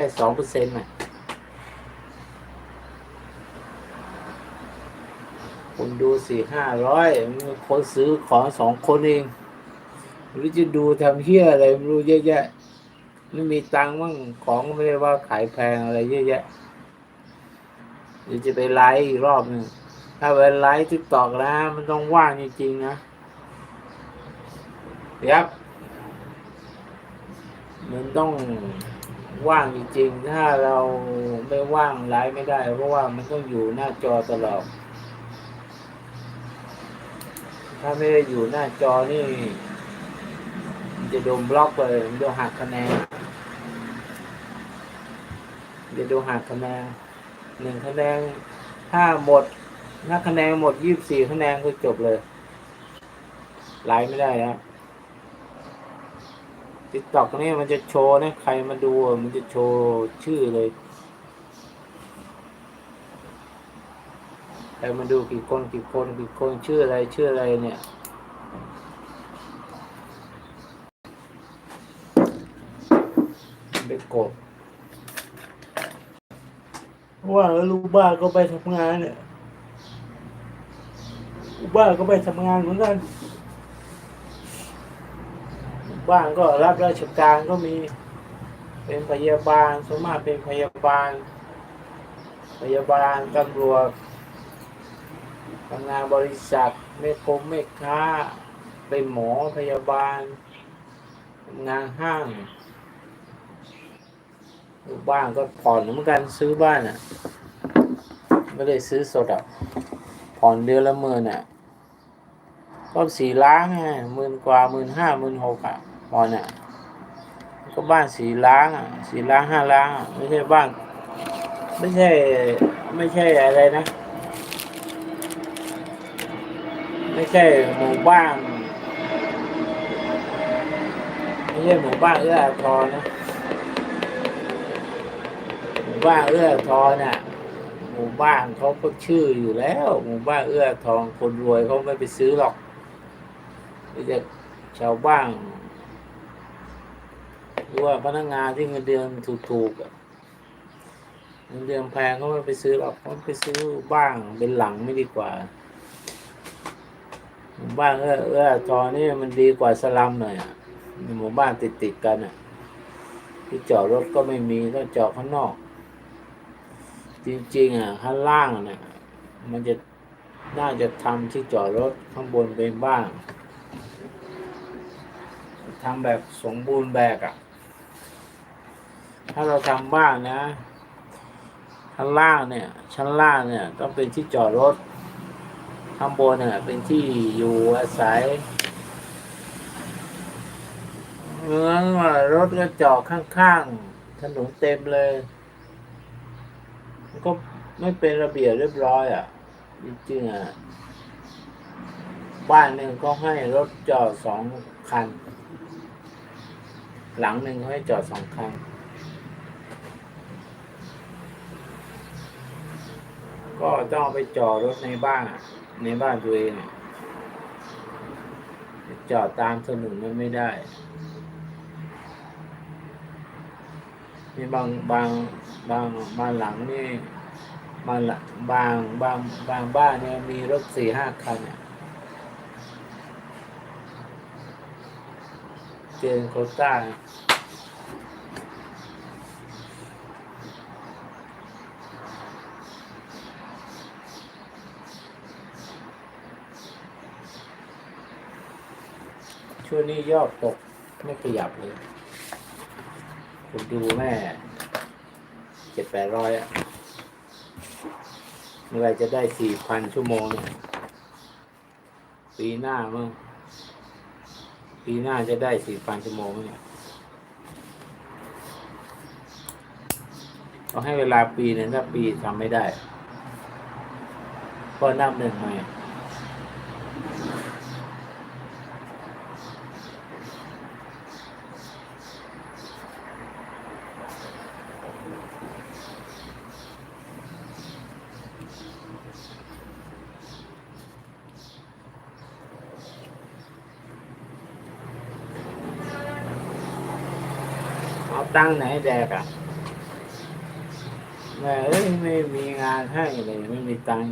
แค่สองเปอร์เซ็นต์น่ะคนดูสี่ห้าร้อยคนซื้อของสองคนเองไม่รู้จะดูทำเฮี้ยอะไรไม่รู้เยอะแยะไม่มีตังค์มั่งของไม่ได้ว่าขายแพงอะไรเยอะแยะเดี๋ยวจะไปไลฟ์อีกรอบหนึ่งถ้าไปไลฟ์ทิกตอกนะมันต้องว่างจริงๆนะเดี๋ยวมันต้อง ว่างจริงๆ ถ้าเราไม่ว่างไลฟ์ไม่ได้ เพราะว่ามันต้องอยู่หน้าจอตลอด ถ้าไม่ได้อยู่หน้าจอนี่มันจะโดนบล็อกเลยมันจะหักคะแนนจะโดนหักคะแนนหนึ่งคะแนนถ้าหมดถ้าคะแนนหมดยี่สิบสี่คะแนนก็จบเลยไลฟ์ไม่ได้แล้ว ติ๊กต็อกนี่มันจะโชว์นะใครมาดูมันจะโชว์ชื่อเลยใครมาดูกี่คนกี่คนกี่คนชื่ออะไรชื่ออะไรเนี่ยไปกดเพราะว่าลูกบ้าก็ไปทำงานเนี่ยลูกบ้าก็ไปทำงานเหมือนกัน บ้างก็รับราชการก็มีเป็นพยาบาลส่วนมากเป็นพยาบาล พยาบาลตำรวจทำงานบริษัทเมคงเมค้า เป็นหมอพยาบาลทำงานห้างบ้านก็ผ่อนเหมือนกันซื้อบ้านอะ ไม่ได้ซื้อสดอะ ผ่อนเดือนละหมื่นอะ ก็สี่ล้านไงหมื่นกว่าหมื่นห้าหมื่นหกอะ พอเนี่ยก็บ้านสี่ล้านอะสี่ล้านห้าล้านไม่ใช่บ้าน ไม่ใช่ไม่ใช่อะไรนะ ไม่ใช่หมู่บ้านไม่ใช่หมู่บ้านเอื้ออาทรนะหมู่บ้านเอื้ออาทรน่ะหมู่บ้านเขาก็ชื่ออยู่แล้ว หมู่บ้านเอื้อทอาทรคนรวยเขาไม่ไปซื้อหรอกจะชาวบ้าน หรือว่าพนักงานที่เงินเดือนถูกๆเงินเดือนแพงเขาไม่ไปซื้อหรอกเขาไปซื้อบ้างเป็นหลังไม่ดีกว่า หมู่บ้านเออเออตอนนี้มันดีกว่าสลัมหน่อยอะหมู่บ้านติดติดกันอะ ที่จอดรถก็ไม่มีต้องจอดข้างนอก จริงๆอะข้างล่างน่ะมันจะน่าจะทำที่จอดรถข้างบนเป็นบ้านทำแบบสมบูรณ์แบบอะ ถ้าเราทำบ้านนะ ชั้นล่างเนี่ย ชั้นล่างเนี่ยต้องเป็นที่จอดรถ ข้างบนเนี่ยเป็นที่อยู่อาศัยเมือนรถก็จอดข้างๆถนนเต็มเลยก็ไม่เป็นระเบียบเรียบร้อยอะจริงๆอะบ้านหนึ่งก็ให้รถจอดสองคัน หลังหนึ่งเขาให้จอดสองคัน ก็ต้องไปจอดรถในบ้านอะในบ้านตัวเองจอดตามถนนมันไม่ได้ มีบางบางบางบางหลังนี่บางหลังบางบางบางบ้านเนี่ยมีรถสี่ห้าคันเนี่ยเจนโคต้า ช่วงนี้ยอดตกไม่ขยับเลยผมดูแม่เจ็ดแปดร้อยอะเมื่อไรจะได้สี่พันชั่วโมงปีหน้ามั้งปีหน้าจะได้สี่พันชั่วโมงมั้งเนี่ยต้องให้เวลาปีหนึ่งถ้าปีทำไม่ได้ ก็นับหนึ่งใหม่ เอาตั้งไหนแดกอะแม่เอ้ยไม่มีงานให้เลยไม่มีตังค์